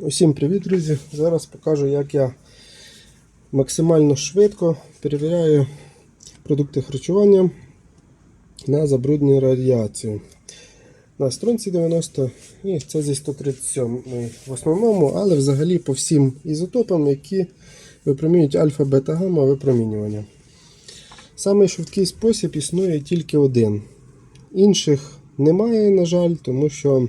Усім привіт, друзі! Зараз покажу, як я максимально швидко перевіряю продукти харчування на забруднення радіацією. На струнці 90 і це зі 137 в основному, але взагалі по всім ізотопам, які випромінюють альфа, бета, гамма випромінювання. Самий швидкий спосіб існує тільки один. Інших немає, на жаль, тому що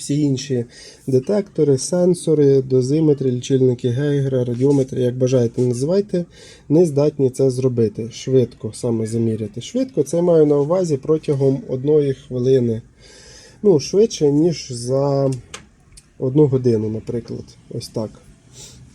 всі інші детектори, сенсори, дозиметри, лічильники Гейгера, радіометри, як бажаєте, називайте, не здатні це зробити. Швидко саме заміряти. Швидко це маю на увазі протягом одної хвилини. Ну, швидше, ніж за одну годину, наприклад. Ось так.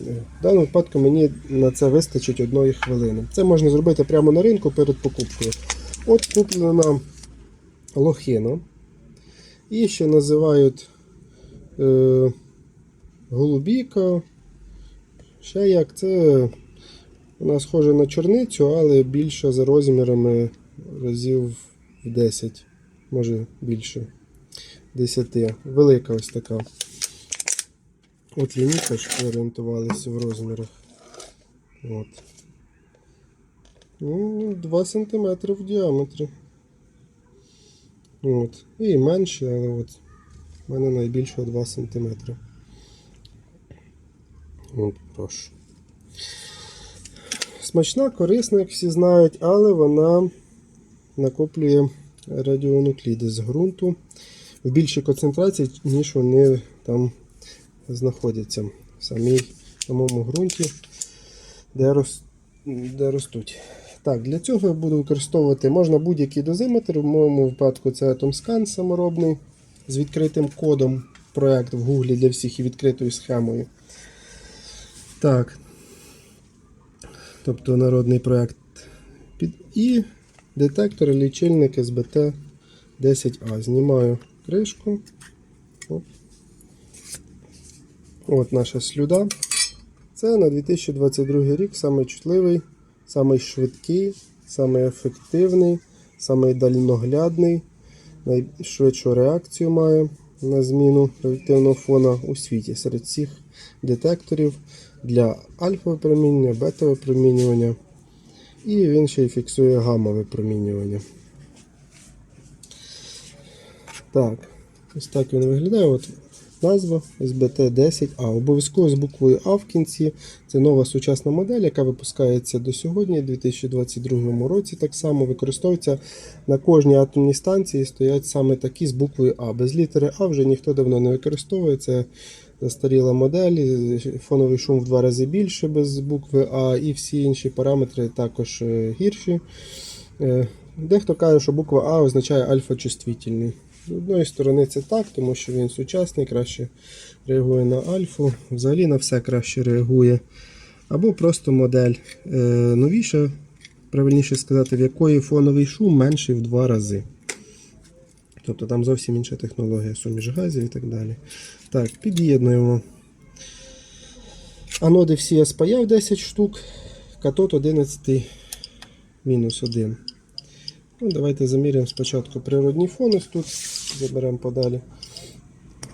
В даному випадку мені на це вистачить одної хвилини. Це можна зробити прямо на ринку перед покупкою. От куплена лохина. І ще називають е, голубіка. Ще як це вона схожа на чорницю, але більша за розмірами разів в 10, може більше 10. Велика ось така. От лінійка, щоб орієнтувалися в розмірах. От. Ну, 2 см в діаметрі. От. І менше, але от в мене найбільше 2 см. От, прошу. Смачна, корисна, як всі знають, але вона накоплює радіонукліди з ґрунту в більшій концентрації, ніж вони там знаходяться в самій самому ґрунті, де, рос, де ростуть. Так, Для цього я буду використовувати можна будь-який дозиметр. В моєму випадку це AtomScan саморобний з відкритим кодом. Проект в Гуглі для всіх і відкритою схемою. Так. Тобто народний проект. І детектор лічильник СБТ 10А. Знімаю кришку. Оп. От наша слюда. Це на 2022 рік самий чутливий, самий швидкий, самий ефективний, самий дальноглядний, найшвидшу реакцію має на зміну реактивного фона у світі серед всіх детекторів для альфа-випромінювання, бета-випромінювання. І він ще й фіксує гамма-випромінювання. Так, ось так він виглядає. От Назва SBT10A. Обов'язково з буквою А в кінці. Це нова сучасна модель, яка випускається до сьогодні, 2022 році. Так само використовується на кожній атомній станції. Стоять саме такі з буквою А. Без літери А вже ніхто давно не використовує. Це застаріла модель, фоновий шум в два рази більше без букви А, і всі інші параметри також е, гірші. Е, Дехто каже, що буква А означає альфа-чувствительний. З одної сторони це так, тому що він сучасний, краще реагує на альфу, взагалі на все краще реагує. Або просто модель е, новіша, правильніше сказати, в якої фоновий шум менший в два рази. Тобто там зовсім інша технологія суміш газів і так далі. Так, під'єднуємо. Аноди всі спаяв 10 штук, катод 11 мінус 1. Ну, Давайте заміряємо спочатку природний фон ось тут, заберемо подалі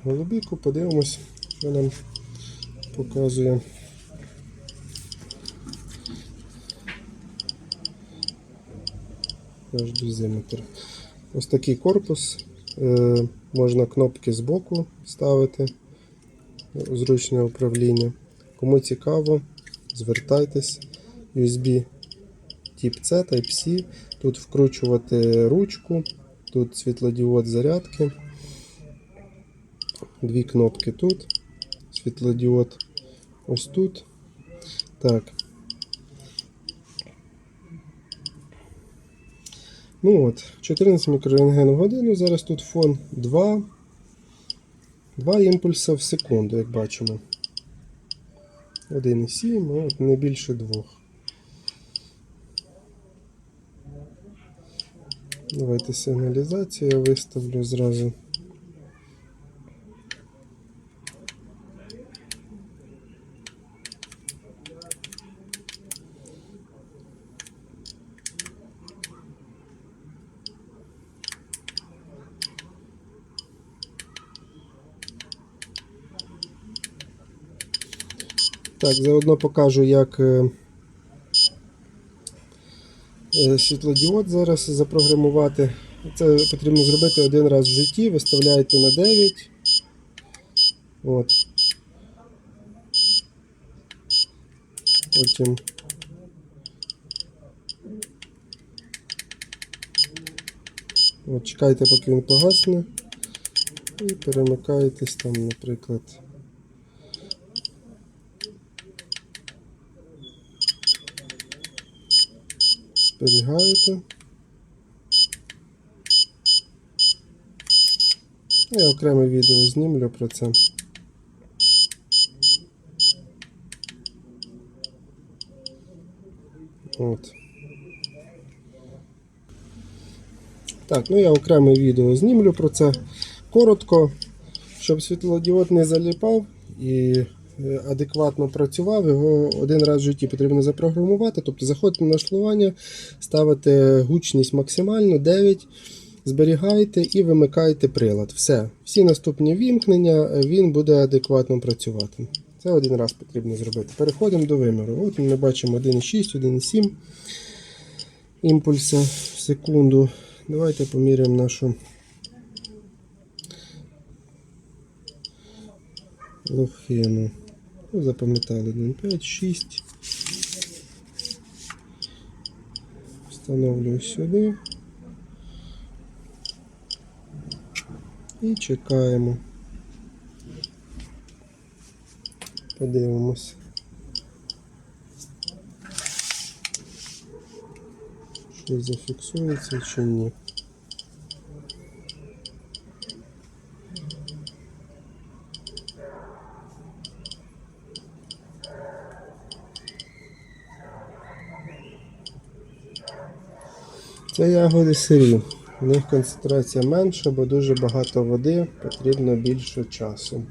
голубіку, подивимось, що нам показує. Наш дозиметр. Ось такий корпус. Е, можна кнопки з боку ставити, зручне управління. Кому цікаво, звертайтесь. USB тип C, Type-C. Тут вкручувати ручку, тут світлодіод зарядки. Дві кнопки тут, світлодіод ось тут. Так. Ну от, 14 мікрорентген в годину. Зараз тут фон 2. 2 імпульси в секунду, як бачимо. 1,7, от не більше двох. Давайте сигналізацію я виставлю зразу. Так, заодно покажу, як е, світлодіод зараз запрограмувати. Це потрібно зробити один раз в житті, виставляєте на 9. От. Потім От, чекайте, поки він погасне. І перемикаєтесь там, наприклад. Зберігаєте. Я окреме відео знімлю про це. От. Так, ну я окреме відео знімлю про це. Коротко, щоб світлодіод не заліпав і адекватно працював, його один раз в житті потрібно запрограмувати. Тобто заходите на налаштування, ставите гучність максимально 9, зберігаєте і вимикаєте прилад. Все. Всі наступні вімкнення е, він буде адекватно працювати. Це один раз потрібно зробити. Переходимо до виміру. От ми бачимо 1,6, 1,7 імпульса в секунду. Давайте поміряємо нашу лохину. Ну, запам'ятали 1,5, 6. Встановлюю сюди. І чекаємо. Подивимось. Чи зафіксується чи ні. Це ягоди сирі. У них концентрація менша, бо дуже багато води, потрібно більше часу.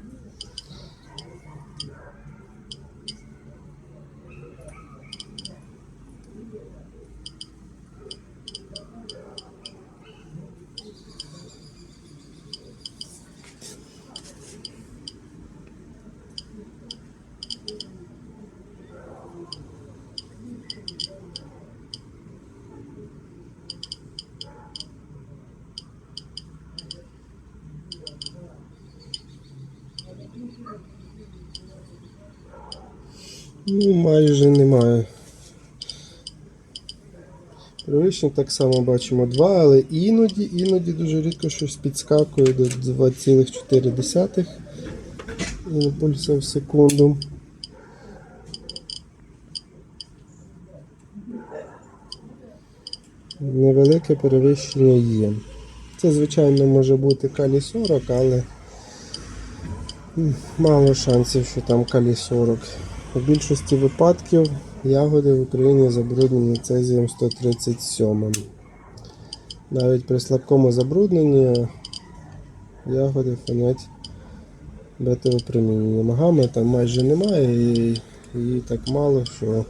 Ну, майже немає. Перевищення так само бачимо 2, але іноді, іноді дуже рідко щось підскакує до 2,4 імпульса в секунду. Невелике перевищення є. Це, звичайно, може бути калій 40, але мало шансів, що там калій 40. У більшості випадків ягоди в Україні забруднені цезієм 137. Навіть при слабкому забрудненні ягоди фонять бета-випромінення. Магами там майже немає і її так мало, що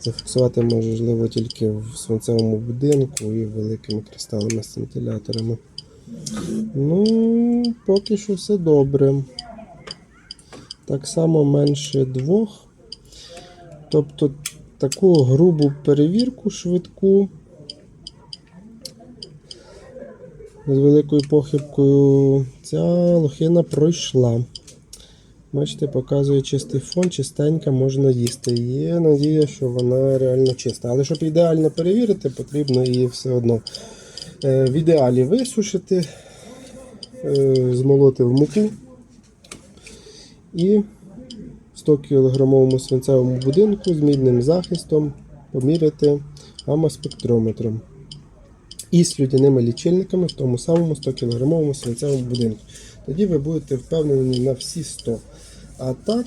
зафіксувати можливо тільки в свинцевому будинку і великими кристалами сцинтиляторами. Ну, поки що все добре. Так само менше двох. Тобто таку грубу перевірку швидку з великою похибкою ця лохина пройшла. Бачите, показує чистий фон, чистенька можна їсти. Є надія, що вона реально чиста. Але щоб ідеально перевірити, потрібно її все одно е, в ідеалі висушити, е, змолоти в муку і 100 кілограмовому свинцевому будинку з мідним захистом поміряти гамма-спектрометром і слюдяними лічильниками в тому самому 100 кілограмовому свинцевому будинку. Тоді ви будете впевнені на всі 100. А так,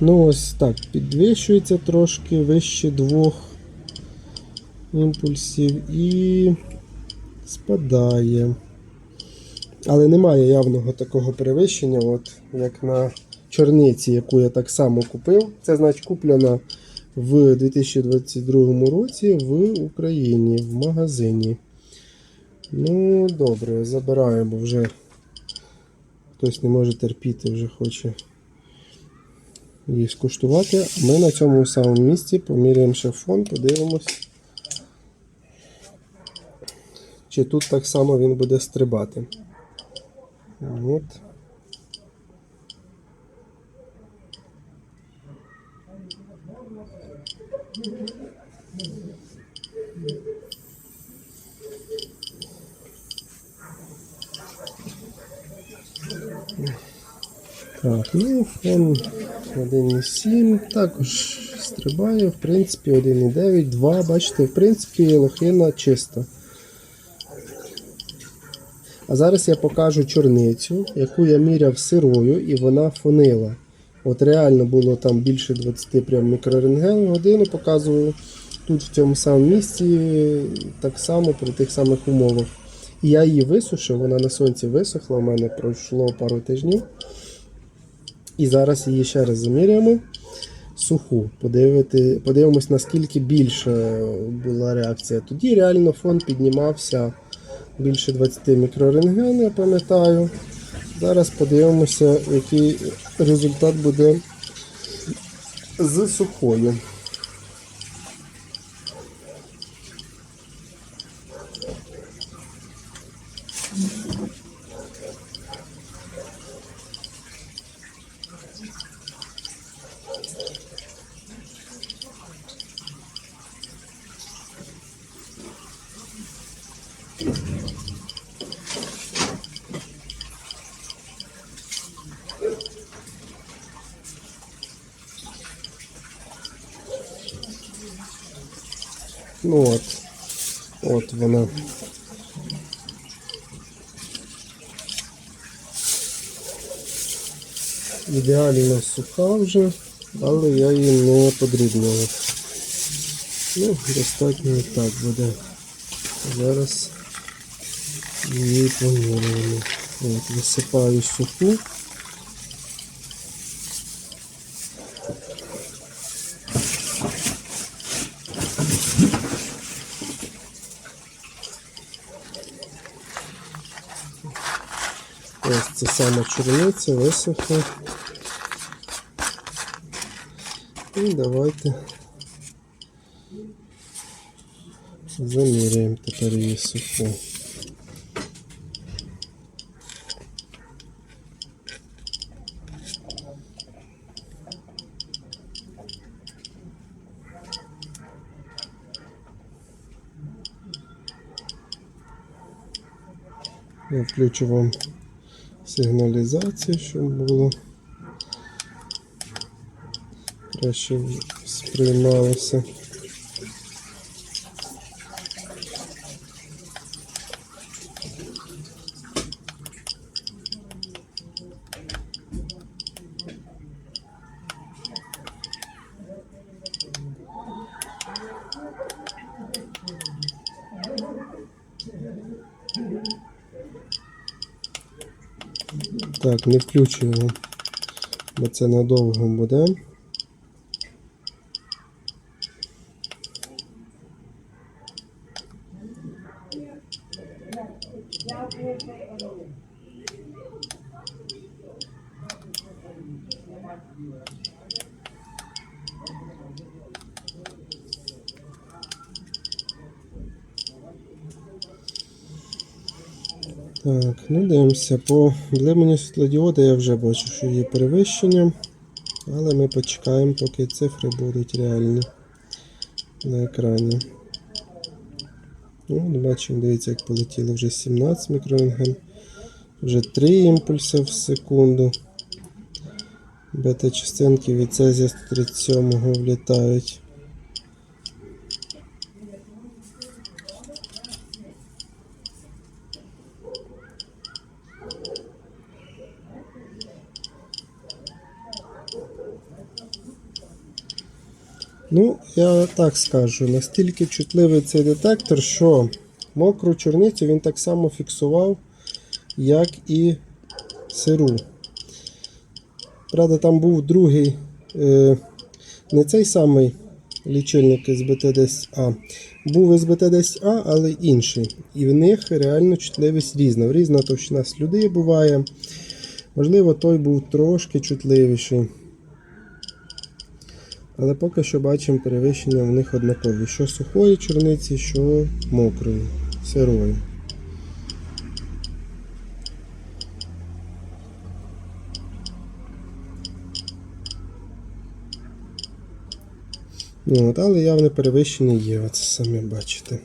ну ось так, підвищується трошки вище двох імпульсів і спадає. Але немає явного такого перевищення, от як на чорниці, яку я так само купив. Це значить куплена в 2022 році в Україні в магазині. Ну, добре, забираємо вже хтось не може терпіти, вже хоче її скуштувати. Ми на цьому самому місці поміряємо ще подивимось. Чи тут так само він буде стрибати. От. Так, ну фон 1,7 також стрибає, в принципі, 1,9, 2, бачите, в принципі, лохина чиста. А зараз я покажу чорницю, яку я міряв сирою, і вона фонила. От реально було там більше 20 прям мікрорентген годину показував. Тут в цьому самому місці так само при тих самих умовах. І я її висушив, вона на сонці висохла, у мене пройшло пару тижнів. І зараз її ще раз заміряємо. Суху. Подивити, подивимось, наскільки більше була реакція. Тоді реально фон піднімався більше 20 мікрорентген, я пам'ятаю. Зараз подивимося, який результат буде з сухою. Ну от, от вона. Ідеально суха вже, але я її не подрібнював. Ну, достатньо так буде. Зараз її поміряємо. От, висипаю суху. Ось це саме чорниця, висохла. І давайте заміряємо тепер її суху. Я включу вам сигналізацію, щоб було краще сприймалося. Так, не включу його, бо це надовго буде. Так, ну дивимося. По блиманню світлодіода я вже бачу, що є перевищення. Але ми почекаємо, поки цифри будуть реальні на екрані. Ну, бачимо, дивіться, як полетіло вже 17 мікрорентген. Вже 3 імпульси в секунду. Бета-частинки від цезія 137 влітають. Ну, я так скажу, настільки чутливий цей детектор, що мокру чорницю він так само фіксував, як і сиру. Правда, там був другий, е, не цей самий лічильник СБТ-10А. Був СБТ-10А, але інший. І в них реально чутливість різна. Різна товщина слюди буває. Можливо, той був трошки чутливіший. Але поки що бачимо перевищення в них однакові. Що сухої чорниці, що мокрої, сирої. Ну, от, але явне перевищення є, оце самі бачите.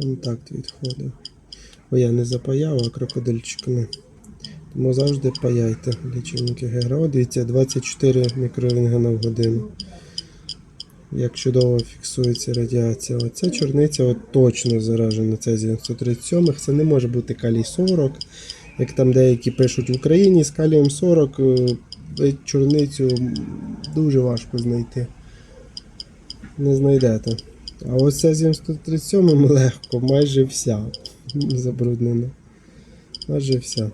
Контакт відходив. Бо я не запаяв, а крокодильчиками. Тому завжди паяйте лічильники ГРО. Дивіться, 24 мікрорентгена в годину. Як чудово фіксується радіація. Оця чорниця от точно заражена цезієм 137. Це не може бути калій 40. Як там деякі пишуть в Україні з калієм 40 е, чорницю дуже важко знайти. Не знайдете. А ось з 137 легко, майже вся забруднена. Майже вся.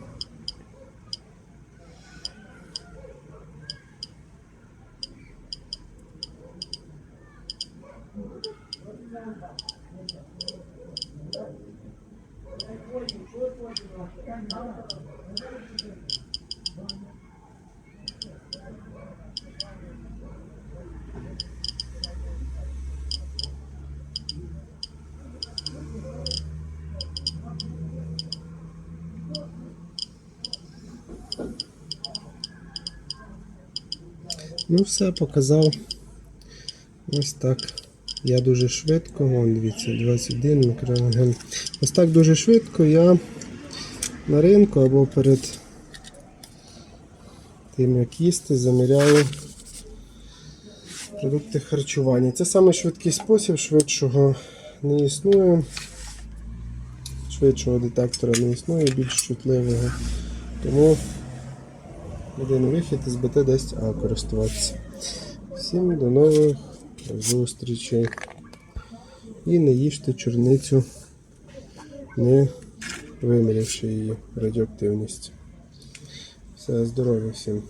Ну, все показав. Ось так. Я дуже швидко, вон дивіться, 21 мікрорентген. Ось так дуже швидко я на ринку або перед тим, як їсти, заміряю продукти харчування. Це саме швидкий спосіб, швидшого не існує. Швидшого детектора не існує, більш чутливого. Тому один вихід із БТ-10А користуватися. Всім до нових зустрічей. І не їжте чорницю, не вимірявши її радіоактивність. Все, здоров'я всім.